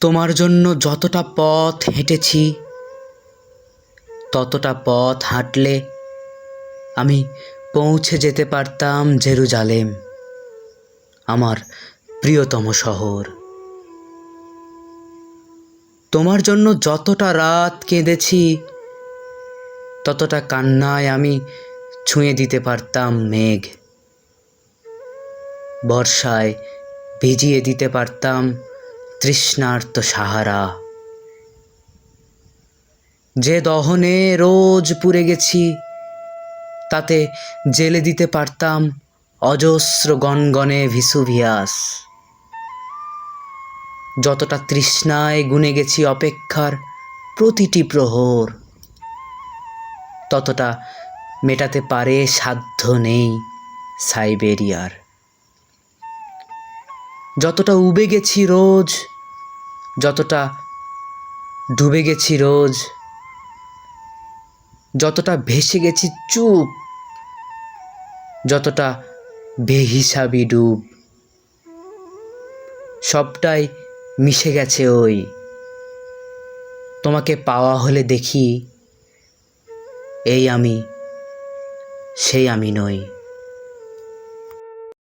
তোমার জন্য যতটা পথ হেঁটেছি, ততটা পথ হাঁটলে আমি পৌঁছে যেতে পারতাম জেরুজালেম, আমার প্রিয়তম শহর। তোমার জন্য যতটা রাত কেঁদেছি, ততটা কান্নায় আমি ছুঁয়ে দিতে পারতাম মেঘ। বর্ষায় ভিজিয়ে দিতে পারতাম তৃষ্ণার্ত সাহারা। যে দহনে রোজ পুড়ে গেছি, তাতে জেলে দিতে পারতাম অজস্র গনগনে ভিসুভিয়াস। যতটা তৃষ্ণায় গুনে গেছি অপেক্ষার প্রতিটি প্রহর, ততটা মেটাতে পারে সাধ্য নেই সাইবেরিয়ার। যতটা উবে গেছি রোজ, যতটা ডুবে গেছি রোজ, যতটা ভেসে গেছি চুপ, যতটা বেহিসাবি ডুব, সবটাই মিশে গেছে ওই। তোমাকে পাওয়া হলে দেখি, এই আমি, সেই আমি নই।